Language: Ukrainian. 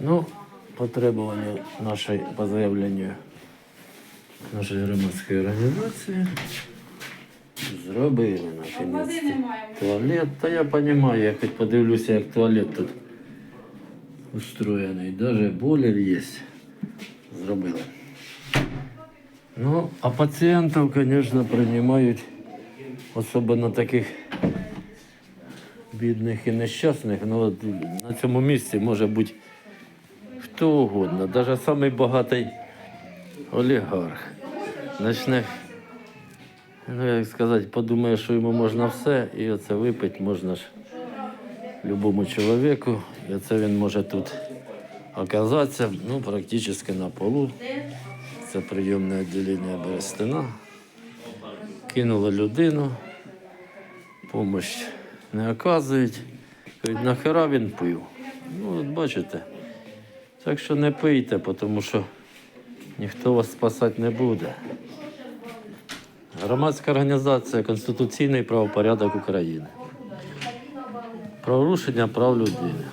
Ну, по требуванню нашої, по заявленню нашої громадської організації зробили Води наконець. Туалет, та я розумію, я хоч подивлюся, як туалет тут устроєний. Даже бойлер є. Зробили. Ну, а пацієнтів, звісно, приймають, особливо таких бідних і нещасних. Ну, от на цьому місці може бути хто угодно, навіть самий багатий олігарх. Начне Ну, як сказати, подумає, що йому можна все, і оце випити можна ж любому чоловіку. І оце він може тут оказатися, ну, практично на полу. Це прийомне відділення Берестина. Кинули людину, допомогу не оказують. Кажуть, нахера він пив. Ну, от бачите. Так що не пийте, тому що ніхто вас спасати не буде. Громадська організація Конституційний правопорядок України. Про рушення прав людини.